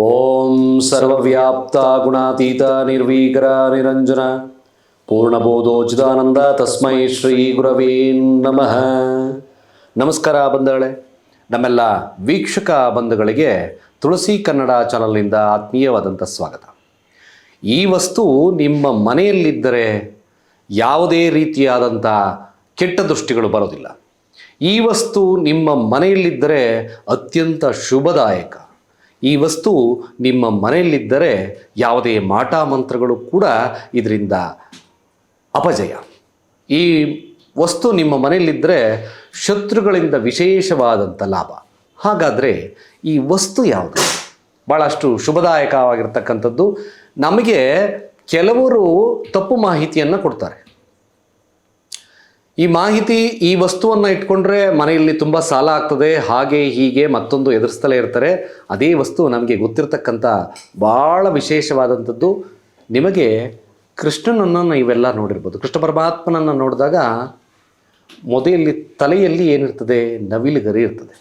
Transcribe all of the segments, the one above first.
ಓಂ ಸರ್ವ್ಯಾಪ್ತ ಗುಣಾತೀತ ನಿರ್ವೀಕರ ನಿರಂಜನ. ಪೂರ್ಣಬೋಧೋಚಿದಾನಂದ ತಸ್ಮೈ ಶ್ರೀ ಗುರವೇ ನಮಃ. ನಮಸ್ಕಾರ ಬಂಧುಗಳೇ, ನಮ್ಮೆಲ್ಲ ವೀಕ್ಷಕ ಬಂಧುಗಳಿಗೆ ತುಳಸಿ ಕನ್ನಡ ಚಾನಲ್ನಿಂದ ಆತ್ಮೀಯವಾದಂಥ ಸ್ವಾಗತ. ಈ ವಸ್ತು ನಿಮ್ಮ ಮನೆಯಲ್ಲಿದ್ದರೆ ಯಾವುದೇ ರೀತಿಯಾದಂಥ ಕೆಟ್ಟ ದೃಷ್ಟಿಗಳು ಬರೋದಿಲ್ಲ. ಈ ವಸ್ತು ನಿಮ್ಮ ಮನೆಯಲ್ಲಿದ್ದರೆ ಅತ್ಯಂತ ಶುಭದಾಯಕ. ಈ ವಸ್ತು ನಿಮ್ಮ ಮನೆಯಲ್ಲಿದ್ದರೆ ಯಾವುದೇ ಮಾಟ ಮಂತ್ರಗಳು ಕೂಡ ಇದರಿಂದ ಅಪಜಯ. ಈ ವಸ್ತು ನಿಮ್ಮ ಮನೆಯಲ್ಲಿದ್ದರೆ ಶತ್ರುಗಳಿಂದ ವಿಶೇಷವಾದಂಥ ಲಾಭ. ಹಾಗಾದರೆ ಈ ವಸ್ತು ಯಾವುದು? ಭಾಳಷ್ಟು ಶುಭದಾಯಕವಾಗಿರ್ತಕ್ಕಂಥದ್ದು. ನಮಗೆ ಕೆಲವರು ತಪ್ಪು ಮಾಹಿತಿಯನ್ನು ಕೊಡ್ತಾರೆ. ಈ ಮಾಹಿತಿ ಈ ವಸ್ತುವನ್ನು ಇಟ್ಕೊಂಡ್ರೆ ಮನೆಯಲ್ಲಿ ತುಂಬ ಸಾಲ ಆಗ್ತದೆ, ಹಾಗೆ ಹೀಗೆ ಮತ್ತೊಂದು ಎದುರಿಸ್ತಲೇ ಇರ್ತಾರೆ. ಅದೇ ವಸ್ತು ನಮಗೆ ಗೊತ್ತಿರತಕ್ಕಂಥ ಭಾಳ ವಿಶೇಷವಾದಂಥದ್ದು. ನಿಮಗೆ ಕೃಷ್ಣನನ್ನು ಇವೆಲ್ಲ ನೋಡಿರ್ಬೋದು. ಕೃಷ್ಣ ಪರಮಾತ್ಮನನ್ನು ನೋಡಿದಾಗ ಮೊದಲಲ್ಲಿ ತಲೆಯಲ್ಲಿ ಏನಿರ್ತದೆ? ನವಿಲು ಗರಿ ಇರ್ತದೆ.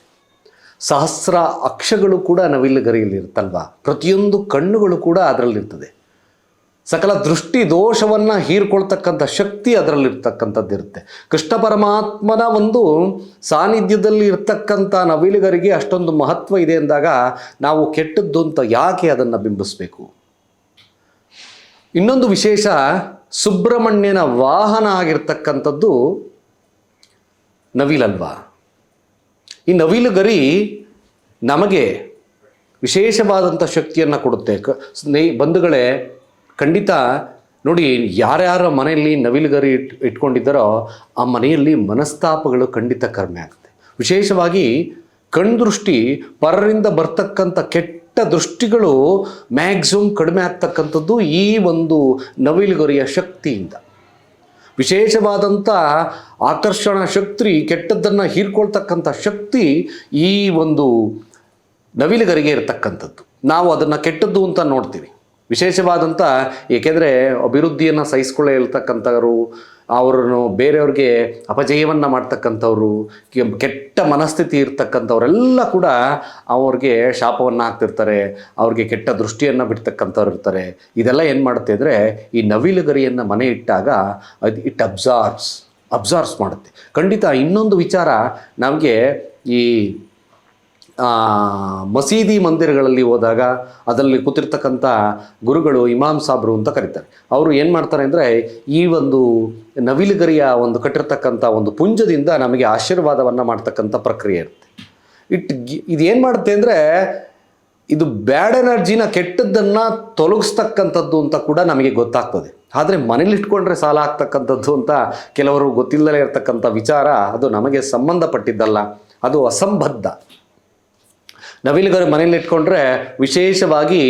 ಸಹಸ್ರ ಅಕ್ಷಗಳು ಕೂಡ ನವಿಲು ಗರಿಯಲ್ಲಿ ಇರುತ್ತಲ್ವಾ ಪ್ರತಿಯೊಂದು ಕಣ್ಣುಗಳು ಕೂಡ ಅದರಲ್ಲಿರ್ತದೆ. ಸಕಲ ದೃಷ್ಟಿ ದೋಷವನ್ನು ಹೀರ್ಕೊಳ್ತಕ್ಕಂಥ ಶಕ್ತಿ ಅದರಲ್ಲಿರ್ತಕ್ಕಂಥದ್ದು ಇರುತ್ತೆ. ಕೃಷ್ಣ ಪರಮಾತ್ಮನ ಒಂದು ಸಾನ್ನಿಧ್ಯದಲ್ಲಿ ಇರ್ತಕ್ಕಂಥ ನವಿಲುಗರಿಗೆ ಅಷ್ಟೊಂದು ಮಹತ್ವ ಇದೆ ಅಂದಾಗ ನಾವು ಕೆಟ್ಟದ್ದು ಅಂತ ಯಾಕೆ ಅದನ್ನು ಬಿಂಬಿಸಬೇಕು? ಇನ್ನೊಂದು ವಿಶೇಷ, ಸುಬ್ರಹ್ಮಣ್ಯನ ವಾಹನ ಆಗಿರ್ತಕ್ಕಂಥದ್ದು ನವಿಲಲ್ವಾ? ಈ ನವಿಲುಗರಿ ನಮಗೆ ವಿಶೇಷವಾದಂಥ ಶಕ್ತಿಯನ್ನು ಕೊಡುತ್ತೆ. ಕ ಬಂಧುಗಳೇ ಖಂಡಿತ ನೋಡಿ, ಯಾರ್ಯಾರ ಮನೆಯಲ್ಲಿ ನವಿಲುಗರಿ ಇಟ್, ಇಟ್ಕೊಂಡಿದ್ದಾರೋ ಆ ಮನೆಯಲ್ಲಿ ಮನಸ್ತಾಪಗಳು ಖಂಡಿತ ಕಡಿಮೆ ಆಗುತ್ತೆ. ವಿಶೇಷವಾಗಿ ಕಣ್ದೃಷ್ಟಿ ಪರರಿಂದ ಬರ್ತಕ್ಕಂಥ ಕೆಟ್ಟ ದೃಷ್ಟಿಗಳು ಮ್ಯಾಕ್ಸಿಮಮ್ ಕಡಿಮೆ ಆಗ್ತಕ್ಕಂಥದ್ದು ಈ ಒಂದು ನವಿಲುಗರಿಯ ಶಕ್ತಿಯಿಂದ. ವಿಶೇಷವಾದಂಥ ಆಕರ್ಷಣ ಶಕ್ತಿ, ಕೆಟ್ಟದ್ದನ್ನು ಹೀರ್ಕೊಳ್ತಕ್ಕಂಥ ಶಕ್ತಿ ಈ ಒಂದು ನವಿಲುಗರಿಗೆ ಇರತಕ್ಕಂಥದ್ದು. ನಾವು ಅದನ್ನು ಕೆಟ್ಟದ್ದು ಅಂತ ನೋಡ್ತೀವಿ. ವಿಶೇಷವಾದಂಥ ಏಕೆಂದರೆ ಅಭಿವೃದ್ಧಿಯನ್ನು ಸಹಿಸ್ಕೊಳ್ಳೇ ಇರ್ತಕ್ಕಂಥವ್ರು, ಅವರನ್ನು ಬೇರೆಯವ್ರಿಗೆ ಅಪಜಯವನ್ನು ಮಾಡ್ತಕ್ಕಂಥವ್ರು ಕೆಟ್ಟ ಮನಸ್ಥಿತಿ ಇರ್ತಕ್ಕಂಥವರೆಲ್ಲ ಕೂಡ ಅವ್ರಿಗೆ ಶಾಪವನ್ನು ಹಾಕ್ತಿರ್ತಾರೆ, ಅವ್ರಿಗೆ ಕೆಟ್ಟ ದೃಷ್ಟಿಯನ್ನು ಬಿಡ್ತಕ್ಕಂಥವ್ರು ಇರ್ತಾರೆ. ಇದೆಲ್ಲ ಏನು ಮಾಡುತ್ತೆ ಅಂದರೆ, ಈ ನವಿಲುಗರಿಯನ್ನು ಮನೆ ಇಟ್ಟಾಗ ಅದು ಇಟ್ ಅಬ್ಸಾರ್ಬ್ಸ್ ಅಬ್ಸಾರ್ಬ್ಸ್ ಮಾಡುತ್ತೆ. ಖಂಡಿತ ಇನ್ನೊಂದು ವಿಚಾರ ನಮಗೆ ಈ ಮಸೀದಿ ಮಂದಿರಗಳಲ್ಲಿ ಹೋದಾಗ ಅದರಲ್ಲಿ ಕೂತಿರ್ತಕ್ಕಂಥ ಗುರುಗಳು ಇಮಾಮ್ ಸಾಬ್ರು ಅಂತ ಕರೀತಾರೆ. ಅವರು ಏನು ಮಾಡ್ತಾರೆ ಅಂದರೆ ಈ ಒಂದು ನವಿಲುಗರಿಯ ಒಂದು ಕಟ್ಟಿರ್ತಕ್ಕಂಥ ಒಂದು ಪುಂಜದಿಂದ ನಮಗೆ ಆಶೀರ್ವಾದವನ್ನು ಮಾಡ್ತಕ್ಕಂಥ ಪ್ರಕ್ರಿಯೆ ಇರುತ್ತೆ. ಇಟ್ ಇದೇನು ಮಾಡುತ್ತೆ ಅಂದರೆ ಇದು ಬ್ಯಾಡ್ ಎನರ್ಜಿನ ಕೆಟ್ಟದ್ದನ್ನು ತೊಲಗಿಸ್ತಕ್ಕಂಥದ್ದು ಅಂತ ಕೂಡ ನಮಗೆ ಗೊತ್ತಾಗ್ತದೆ. ಆದರೆ ಮನೇಲಿ ಇಟ್ಕೊಂಡ್ರೆ ಸಾಲ ಆಗ್ತಕ್ಕಂಥದ್ದು ಅಂತ ಕೆಲವರು ಗೊತ್ತಿಲ್ಲದೇ ಇರತಕ್ಕಂಥ ವಿಚಾರ ಅದು ನಮಗೆ ಸಂಬಂಧಪಟ್ಟಿದ್ದಲ್ಲ. ಅದು ಅಸಂಬದ್ಧ. ನವಿಲುಗರಿ ಮನೇಲಿ ಇಟ್ಕೊಂಡ್ರೆ ವಿಶೇಷವಾಗಿ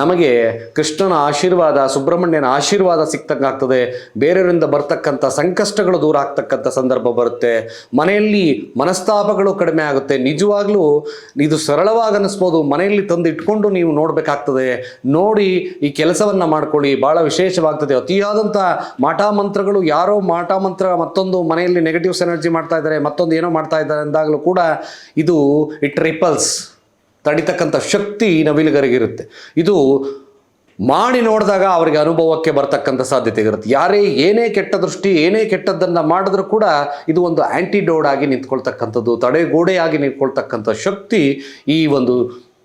ನಮಗೆ ಕೃಷ್ಣನ ಆಶೀರ್ವಾದ, ಸುಬ್ರಹ್ಮಣ್ಯನ ಆಶೀರ್ವಾದ ಸಿಕ್ತಂಗಾಗ್ತದೆ. ಬೇರೆಯವರಿಂದ ಬರ್ತಕ್ಕಂಥ ಸಂಕಷ್ಟಗಳು ದೂರ ಆಗ್ತಕ್ಕಂಥ ಸಂದರ್ಭ ಬರುತ್ತೆ. ಮನೆಯಲ್ಲಿ ಮನಸ್ತಾಪಗಳು ಕಡಿಮೆ ಆಗುತ್ತೆ. ನಿಜವಾಗ್ಲೂ ಇದು ಸರಳವಾಗಿ ಅನ್ನಿಸ್ಬೋದು. ಮನೆಯಲ್ಲಿ ತಂದು ಇಟ್ಕೊಂಡು ನೀವು ನೋಡಬೇಕಾಗ್ತದೆ. ನೋಡಿ ಈ ಕೆಲಸವನ್ನು ಮಾಡ್ಕೊಳ್ಳಿ. ಭಾಳ ವಿಶೇಷವಾಗ್ತದೆ. ಅತಿಯಾದಂಥ ಮಾಟಾಮಂತ್ರಗಳು ಯಾರೋ ಮಾಟಾಮಂತ್ರ ಮತ್ತೊಂದು ಮನೆಯಲ್ಲಿ ನೆಗೆಟಿವ್ಸ್ ಎನರ್ಜಿ ಮಾಡ್ತಾ ಇದ್ದಾರೆ, ಮತ್ತೊಂದು ಏನೋ ಮಾಡ್ತಾ ಇದ್ದಾರೆ ಅಂದಾಗಲೂ ಕೂಡ ಇದು ಇಟ್ ರಿಪಲ್ಸ್ ತಡಿತಕ್ಕಂಥ ಶಕ್ತಿ ನವಿಲುಗರಿಗಿರುತ್ತೆ. ಇದು ಮಾಡಿ ನೋಡಿದಾಗ ಅವರಿಗೆ ಅನುಭವಕ್ಕೆ ಬರ್ತಕ್ಕಂಥ ಸಾಧ್ಯತೆ ಇರುತ್ತೆ. ಯಾರೇ ಏನೇ ಕೆಟ್ಟ ದೃಷ್ಟಿ, ಏನೇ ಕೆಟ್ಟದ್ದನ್ನು ಮಾಡಿದ್ರೂ ಕೂಡ ಇದು ಒಂದು ಆ್ಯಂಟಿಡೋಡ್ ಆಗಿ ನಿಂತ್ಕೊಳ್ತಕ್ಕಂಥದ್ದು, ತಡೆಗೋಡೆಯಾಗಿ ನಿಂತ್ಕೊಳ್ತಕ್ಕಂಥ ಶಕ್ತಿ ಈ ಒಂದು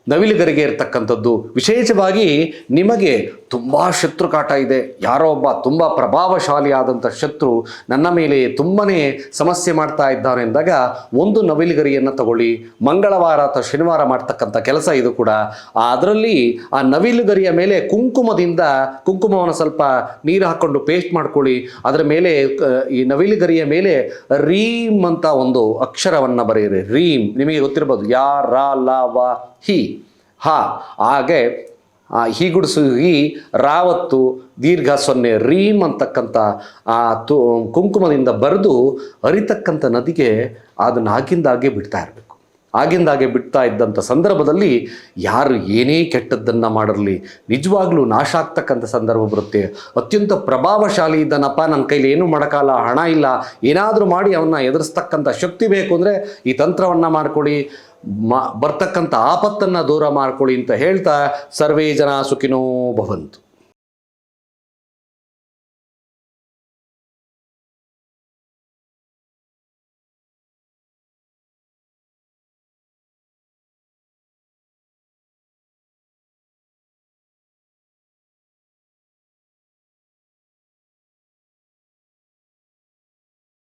ನವಿಲುಗರಿಗೆ ಇರ್ತಕ್ಕಂಥದ್ದು. ವಿಶೇಷವಾಗಿ ನಿಮಗೆ ತುಂಬ ಶತ್ರುಕಾಟ ಇದೆ. ಯಾರೋ ಒಬ್ಬ ತುಂಬ ಪ್ರಭಾವಶಾಲಿಯಾದಂಥ ಶತ್ರು ನನ್ನ ಮೇಲೆ ತುಂಬಾ ಸಮಸ್ಯೆ ಮಾಡ್ತಾ ಇದ್ದಾನೆ ಎಂದಾಗ ಒಂದು ನವಿಲುಗರಿಯನ್ನು ತಗೊಳ್ಳಿ. ಮಂಗಳವಾರ ಅಥವಾ ಶನಿವಾರ ಮಾಡ್ತಕ್ಕಂಥ ಕೆಲಸ ಇದು ಕೂಡ. ಅದರಲ್ಲಿ ಆ ನವಿಲುಗರಿಯ ಮೇಲೆ ಕುಂಕುಮದಿಂದ ಕುಂಕುಮವನ್ನು ಸ್ವಲ್ಪ ನೀರು ಹಾಕ್ಕೊಂಡು ಪೇಸ್ಟ್ ಮಾಡ್ಕೊಳ್ಳಿ. ಅದರ ಮೇಲೆ ಈ ನವಿಲುಗರಿಯ ಮೇಲೆ ರೀಮ್ ಅಂತ ಒಂದು ಅಕ್ಷರವನ್ನು ಬರೆಯಿರಿ. ರೀಮ್. ನಿಮಗೆ ಗೊತ್ತಿರ್ಬೋದು. ಯಾ, ರಾ, ಲಾ, ವ, ಹಿ. ಹಾ, ಹಾಗೆ ಹೀಗುಡ್ಸು ರಾವತ್ತು, ದೀರ್ಘ ಸೊನ್ನೆ ರೀಮ್ ಅಂತಕ್ಕಂಥ ಆ ತು, ಕುಂಕುಮದಿಂದ ಬರೆದು ಹರಿತಕ್ಕಂಥ ನದಿಗೆ ಅದನ್ನು ಆಗಿಂದಾಗೆ ಬಿಡ್ತಾ ಇರಬೇಕು. ಆಗಿಂದಾಗೆ ಬಿಡ್ತಾ ಇದ್ದಂಥ ಸಂದರ್ಭದಲ್ಲಿ ಯಾರು ಏನೇ ಕೆಟ್ಟದ್ದನ್ನು ಮಾಡಿರಲಿ, ನಿಜವಾಗ್ಲೂ ನಾಶ ಆಗ್ತಕ್ಕಂಥ ಸಂದರ್ಭ ಬರುತ್ತೆ. ಅತ್ಯಂತ ಪ್ರಭಾವಶಾಲಿ ಇದ್ದಾನಪ್ಪ ನನ್ನ ಕೈಲಿ ಏನೂ ಮಾಡೋಕ್ಕಲ್ಲ ಹಣ ಇಲ್ಲ, ಏನಾದರೂ ಮಾಡಿ ಅವನ್ನ ಎದುರಿಸ್ತಕ್ಕಂಥ ಶಕ್ತಿ ಬೇಕು ಅಂದರೆ ಈ ತಂತ್ರವನ್ನು ಮಾಡಿಕೊಡಿ ಮಾ, ಬರ್ತಕ್ಕಂಥ ಆಪತ್ತನ್ನು ದೂರ ಮಾಡ್ಕೊಳ್ಳಿ ಅಂತ ಹೇಳ್ತಾ ಸರ್ವೇ ಜನ ಸುಖಿನೋ ಭವಂತು.